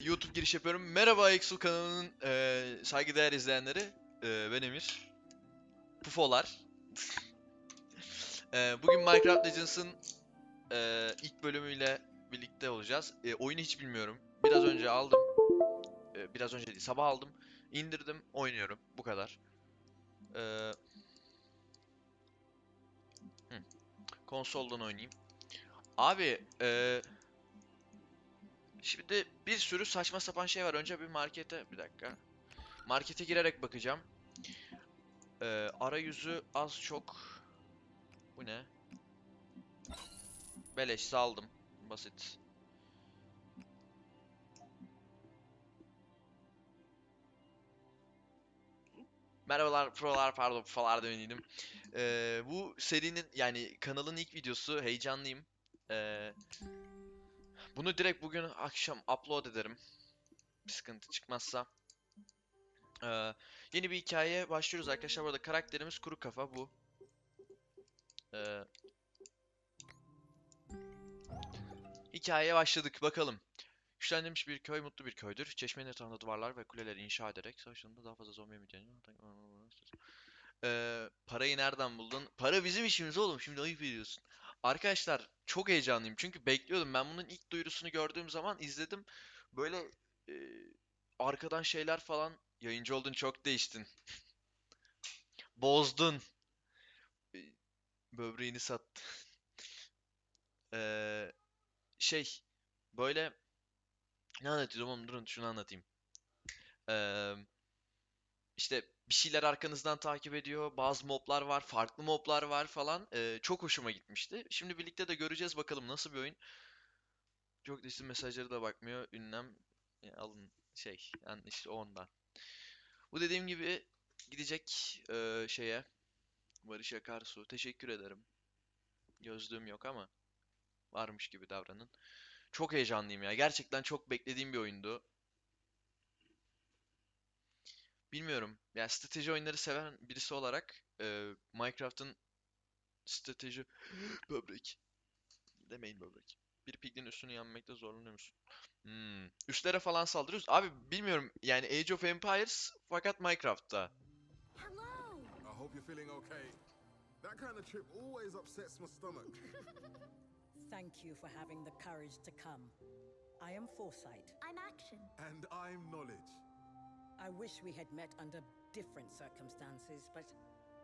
YouTube giriş yapıyorum. Merhaba Exul kanalının eee saygıdeğer izleyenleri. Eee ben Emir. Pufolar. Eee, bugün Minecraft Legends'ın eee, ilk bölümüyle birlikte olacağız. Eee, oyunu hiç bilmiyorum. Biraz önce aldım. Eee, biraz önce değil, sabah aldım. indirdim, oynuyorum. Bu kadar. Eee, hı. Konsoldan oynayayım. Abi, eee Şimdi bir sürü saçma sapan şey var. Önce bir markete, bir dakika. Markete girerek bakacağım. Ee, arayüzü az çok... Bu ne? Beleş saldım. Basit. Merhabalar prolar pardon falan demeliydim. Ee, bu serinin yani kanalın ilk videosu heyecanlıyım. Ee, bunu direkt bugün akşam upload ederim. Bir sıkıntı çıkmazsa. Ee, yeni bir hikayeye başlıyoruz arkadaşlar. Bu arada karakterimiz kuru kafa bu. Ee, hikayeye başladık bakalım. Güçlendirilmiş bir köy mutlu bir köydür. Çeşmenin etrafında duvarlar ve kuleler inşa ederek savaşlarında daha fazla zombi mücadele ee, parayı nereden buldun? Para bizim işimiz oğlum. Şimdi ayıp ediyorsun. Arkadaşlar çok heyecanlıyım çünkü bekliyordum. Ben bunun ilk duyurusunu gördüğüm zaman izledim. Böyle e, arkadan şeyler falan yayıncı oldun çok değiştin. Bozdun. E, Böbreğini sattı. Eee, şey böyle ne anlatıyordum oğlum durun şunu anlatayım. Eee işte bir şeyler arkanızdan takip ediyor. Bazı moblar var, farklı moblar var falan. Ee, çok hoşuma gitmişti. Şimdi birlikte de göreceğiz bakalım nasıl bir oyun. Çok değişti mesajları da bakmıyor. Ünlem e, alın şey yani işte ondan. Bu dediğim gibi gidecek e, şeye Barış Akarsu. Teşekkür ederim. Gözlüğüm yok ama varmış gibi davranın. Çok heyecanlıyım ya. Gerçekten çok beklediğim bir oyundu. Bilmiyorum. Yani strateji oyunları seven birisi olarak e, Minecraft'ın strateji böbrek demeyin böbrek. Bir piglin üstünü yenmekte zorlanıyor musun? Hmm. Üstlere falan saldırıyoruz. Abi bilmiyorum yani Age of Empires fakat Minecraft'ta. Hello! I hope you're feeling okay. That kind of trip always upsets my stomach. Thank you for having the courage to come. I am Foresight. I'm Action. and I'm knowledge. I wish we had met under different circumstances, but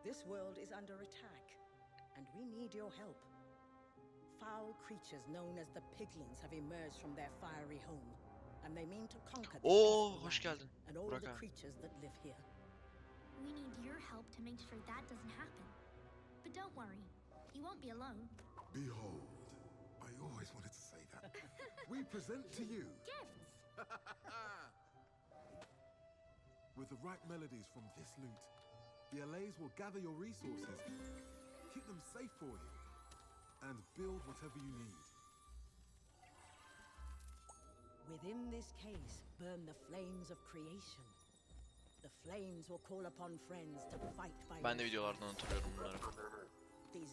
this world is under attack, and we need your help. Foul creatures known as the piglins have emerged from their fiery home, and they mean to conquer this Oo, oh, awful hoş land geldin. and all Burak the creatures that live here. We need your help to make sure that doesn't happen. But don't worry, you won't be alone. Behold, I always wanted to say that. we present to you, Gifts! with the right melodies from this loot, the LAs will gather your resources, keep them safe for you, and build whatever you need. Within this case burn the flames of creation. The flames will call upon friends to fight by Ben de videolardan hatırlıyorum bunları.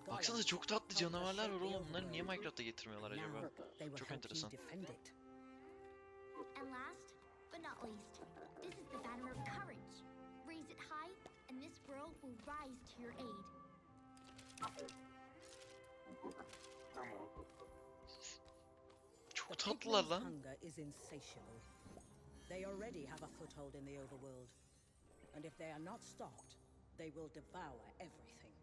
Baksanıza çok tatlı canavarlar var the oğlum. Bunları niye. Minecraft'a getirmiyorlar acaba? Çok enteresan. defend it. And last but not least, will rise to your aid. Çok The tatlılar lan. hunger is insatiable. They already have a foothold in the overworld. And if they are not stopped, they will devour everything.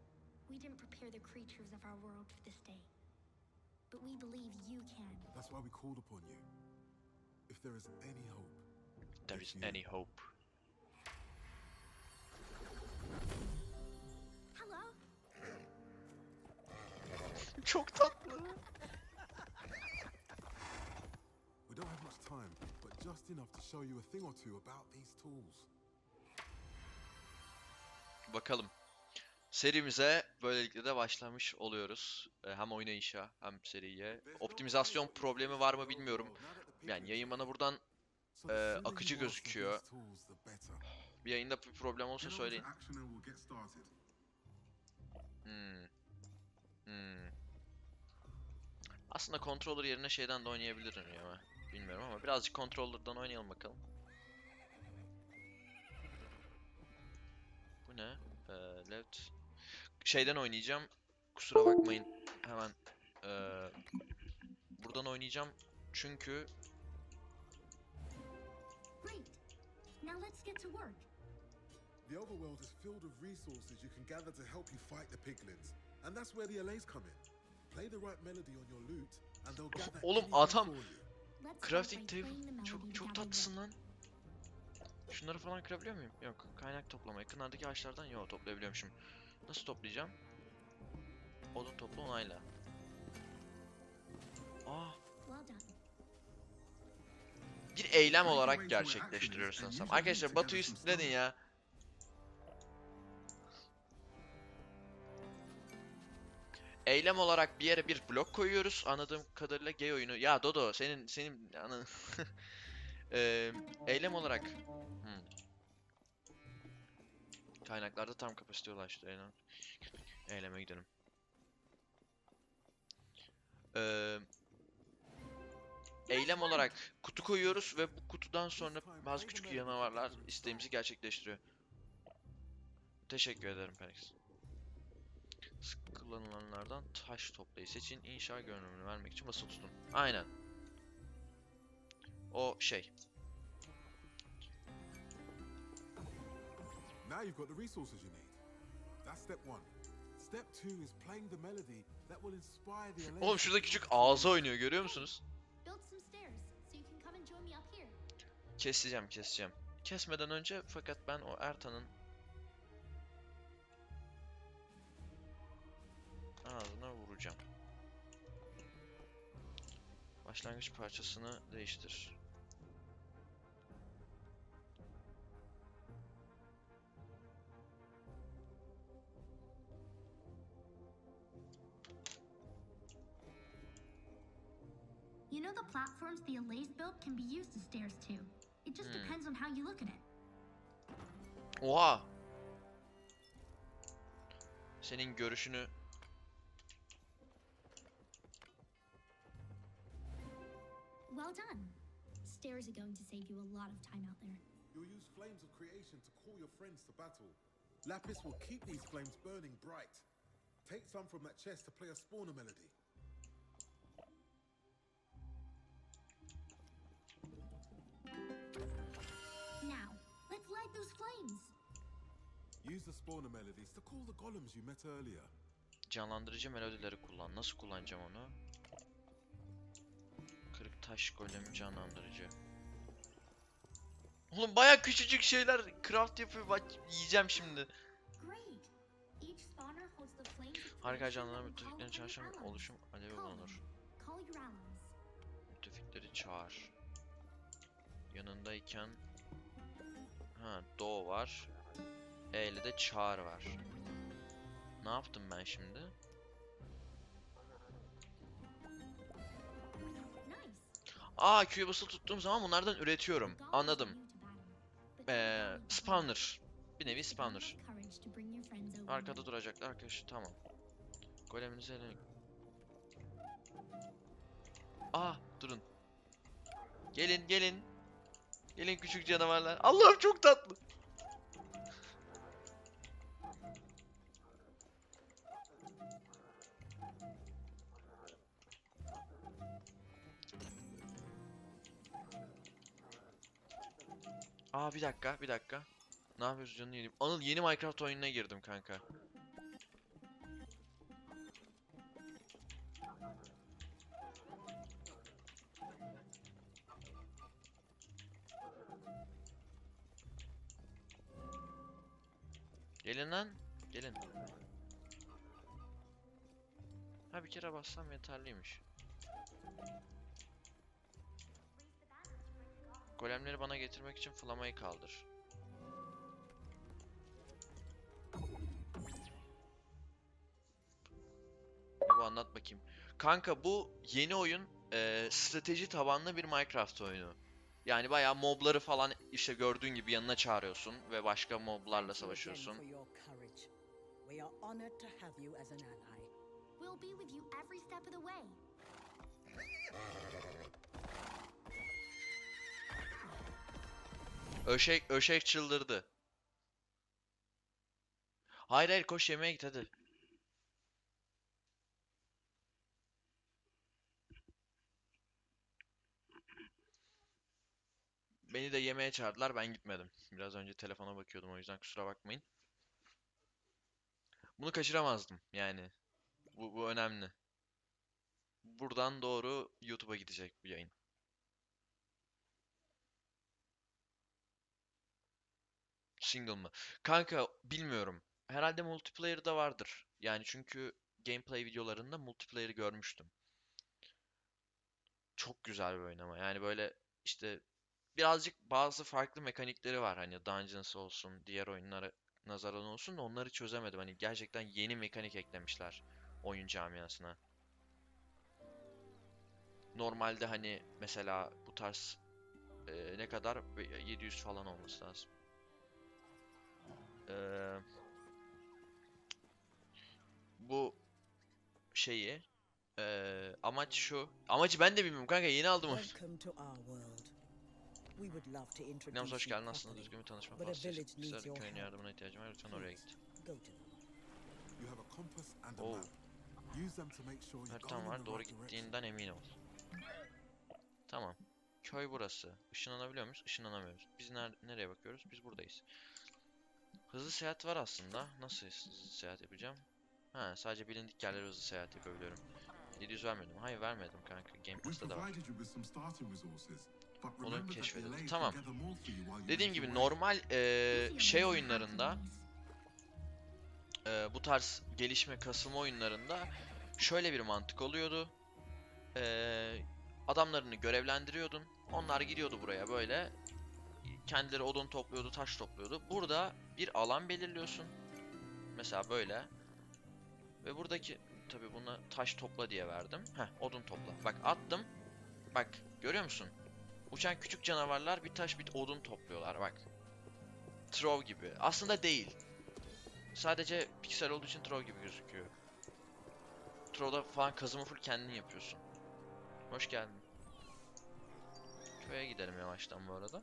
We didn't prepare the creatures of our world for this day. But we believe you can. That's why we called upon you. If there is any hope, There is any hope. Çok tatlı. we don't have much time, but just enough to show you a thing or two about these tools. Bakalım. Serimize böylelikle de başlamış oluyoruz. Ee, Hem oynayışa hem seriye. Optimizasyon problemi var mı bilmiyorum. Yani yayın bana buradan you akıcı gözüküyor. bir yayında bir problem olsa söyleyin. Hmm. Hmm. Aslında controller yerine şeyden de oynayabilirim ya. bilmiyorum ama birazcık controller'dan oynayalım bakalım. Bu ne? Ee, left. Şeyden oynayacağım. Kusura bakmayın. Hemen ee, buradan oynayacağım. Çünkü Great. Now let's get to work. The overworld is filled with resources you can gather to help you fight the piglins. And that's where the LAs come in. Oğlum adam- crafting table playing the melody çok çok tatlısın lan. Şunları falan kırabiliyor muyum? Yok. Kaynak toplama. Yakınlardaki ağaçlardan yok toplayabiliyormuşum. Nasıl toplayacağım? Odun topla onayla. Aa, done. bir eylem olarak gerçekleştiriyoruz sanırsam. Arkadaşlar Batu'yu dedin ya. Eylem olarak bir yere bir blok koyuyoruz. Anladığım kadarıyla gay oyunu. Ya Dodo senin senin anı Eee, eylem olarak Hmm. Kaynaklarda tam kapasite ulaştı. Eylem. Eyleme gidelim. Eee eylem olarak kutu koyuyoruz ve bu kutudan sonra bazı küçük canavarlar isteğimizi gerçekleştiriyor. Teşekkür ederim Perex. Sık kullanılanlardan taş toplayı seçin. İnşa görünümünü vermek için basılı tutun. Aynen. O şey. Now you've got the resources you need. That's step one. Step two is playing the melody that will inspire the. Oğlum şurada küçük ağzı oynuyor görüyor musunuz? Keseceğim keseceğim. Kesmeden önce fakat ben o Ertan'ın ağzına vuracağım. Başlangıç parçasını değiştir. You know the platforms the Allays built can be used as stairs too. It just Hmm. depends on how you look at it. Oha! Senin görüşünü Well done. Stairs are going to save you a lot of time out there. You'll use flames of creation to call your friends to battle. Lapis will keep these flames burning bright. Take some from that chest to play a spawner melody. Now, let's light those flames. Use the spawner melodies to call the golems you met earlier. canlandırıcı melodileri kullan. Nasıl kullanacağım onu? Taş golemi canlandırıcı. Oğlum baya küçücük şeyler craft yapıyor. Bak yiyeceğim şimdi. Harika canlılar müttefiklerin allies. oluşum alevi bulunur. Müttefikleri çağır. Yanındayken ha Do var. E ile de çağır var. Ne yaptım ben şimdi? Aa Q'ya basılı tuttuğum zaman bunlardan üretiyorum. Anladım. Ee, spawner. Bir nevi spawner. Arkada duracaklar arkadaş. Tamam. Goleminizi ele... Aa durun. Gelin gelin. Gelin küçük canavarlar. Allah'ım çok tatlı. Aa bir dakika bir dakika. Ne yapıyoruz canını yedim. Anıl yeni Minecraft oyununa girdim kanka. Gelin lan. Gelin. Ha bir kere bassam yeterliymiş. Golemleri bana getirmek için flamayı kaldır. Bu anlat bakayım. Kanka bu yeni oyun eee, strateji tabanlı bir Minecraft oyunu. Yani bayağı mobları falan işte gördüğün gibi yanına çağırıyorsun ve başka moblarla savaşıyorsun. We'll be with you every step of the way. Öşek, öşek çıldırdı. Hayır hayır koş yemeğe git hadi. Beni de yemeğe çağırdılar ben gitmedim. Biraz önce telefona bakıyordum o yüzden kusura bakmayın. Bunu kaçıramazdım yani. Bu, bu önemli. Buradan doğru YouTube'a gidecek bu yayın. Single mı? Kanka bilmiyorum. Herhalde multiplayer da vardır. Yani çünkü gameplay videolarında multiplayer'ı görmüştüm. Çok güzel bir oyun ama yani böyle işte birazcık bazı farklı mekanikleri var. Hani Dungeons olsun, diğer oyunlara nazaran olsun da onları çözemedim. Hani gerçekten yeni mekanik eklemişler oyun camiasına. Normalde hani mesela bu tarz e, ne kadar Be- 700 falan olması lazım. Eee, bu şeyi eee, amaç şu. Amacı ben de bilmiyorum kanka yeni aldım onu. Hoş geldin aslında düzgün bir tanışma ister your köyün yardımına ihtiyacım var lütfen oraya git. Oh. in var doğru gittiğinden emin ol. Tamam. Köy burası. Işınlanabiliyor muyuz? Işınlanamıyoruz. Biz ner nereye bakıyoruz? Biz buradayız. Hızlı seyahat var aslında. Nasıl hızlı seyahat yapacağım? Ha, sadece bilindik yerlere hızlı seyahat yapabiliyorum. 700 vermedim. Hayır vermedim kanka. Game Pass'ta da var. Onu. Allays Tamam. Dediğim gibi normal Easier şey oyunlarında eee, bu tarz gelişme kasılma oyunlarında şöyle bir mantık oluyordu. Eee, adamlarını görevlendiriyordun. Onlar gidiyordu buraya böyle. Kendileri odun topluyordu, taş topluyordu. Burada bir alan belirliyorsun. Mesela böyle. Ve buradaki tabi buna taş topla diye verdim. Heh, odun topla. Bak attım. Bak görüyor musun? Uçan küçük canavarlar bir taş bir odun topluyorlar bak. Trove gibi. Aslında değil. Sadece piksel olduğu için Trove gibi gözüküyor. Trove'da falan kazımı full kendin yapıyorsun. Hoş geldin. Köye gidelim yavaştan bu arada.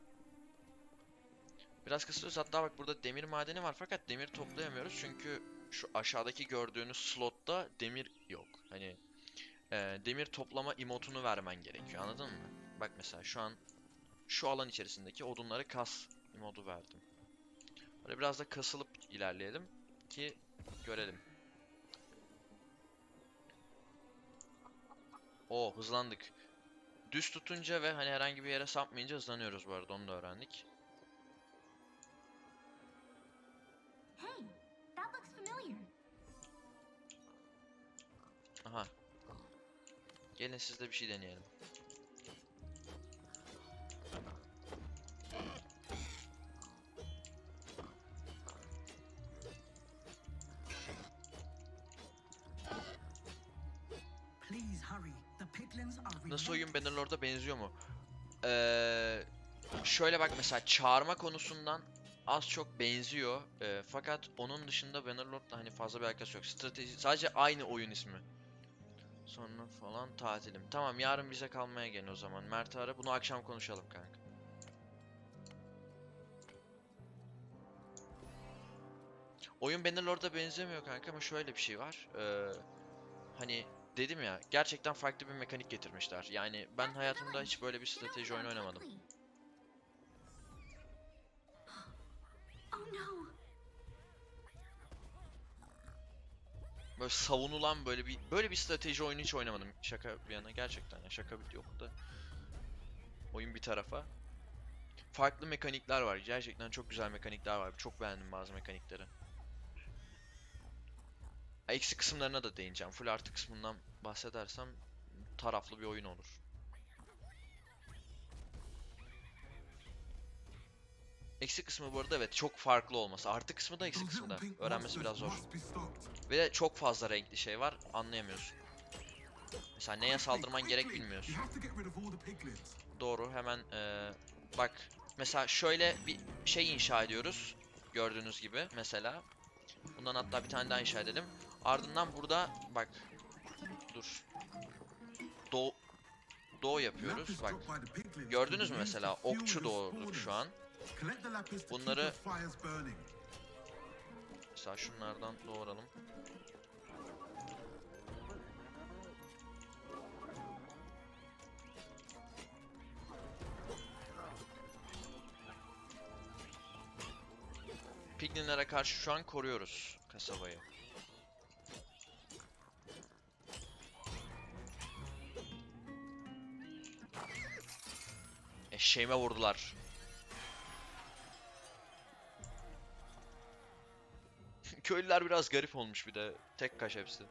Biraz kısıyoruz. Hatta bak burada demir madeni var fakat demir toplayamıyoruz çünkü şu aşağıdaki gördüğünüz slotta demir yok. Hani e, demir toplama emotunu vermen gerekiyor anladın mı? Bak mesela şu an şu alan içerisindeki odunları kas emodu verdim. Böyle biraz da kasılıp ilerleyelim ki görelim. Oo hızlandık. Düz tutunca ve hani herhangi bir yere sapmayınca hızlanıyoruz bu arada onu da öğrendik. Aha. Gelin siz de bir şey deneyelim. Nasıl oyun. Bannerlord'a benziyor mu? Ee, şöyle bak mesela çağırma konusundan az çok benziyor. Ee, fakat onun dışında Bannerlord'la hani fazla bir alakası yok. Strateji sadece aynı oyun ismi. Sonra falan tatilim. Tamam yarın bize kalmaya gelin o zaman. Mert ara bunu akşam konuşalım kanka. Oyun Bannerlord'a benzemiyor kanka ama şöyle bir şey var. Ee, hani dedim ya gerçekten farklı bir mekanik getirmişler. Yani ben hayatımda hiç böyle bir strateji oyunu oynamadım. Oh no! Böyle savunulan böyle bir böyle bir strateji oyunu hiç oynamadım. Şaka bir yana gerçekten ya şaka yok da. Oyun bir tarafa. Farklı mekanikler var. Gerçekten çok güzel mekanikler var. Çok beğendim bazı mekanikleri. Eksi kısımlarına da değineceğim. Full artı kısmından bahsedersem taraflı bir oyun olur. Eksi kısmı bu arada evet çok farklı olması. Artı kısmı da eksi kısmı da. Öğrenmesi biraz zor. Ve de çok fazla renkli şey var anlayamıyorsun. Mesela neye saldırman gerek bilmiyorsun. Doğru hemen eee, bak mesela şöyle bir şey inşa ediyoruz. Gördüğünüz gibi mesela. Bundan hatta bir tane daha inşa edelim. Ardından burada bak dur. Doğu doğu yapıyoruz bak. Gördünüz mü mesela okçu your doğduk şu an. Bunları-. Mesela şunlardan doğuralım. Piglinlere karşı şu an koruyoruz kasabayı. Eşeğime vurdular. Köylüler biraz garip olmuş bir de. Tek kaş hepsi.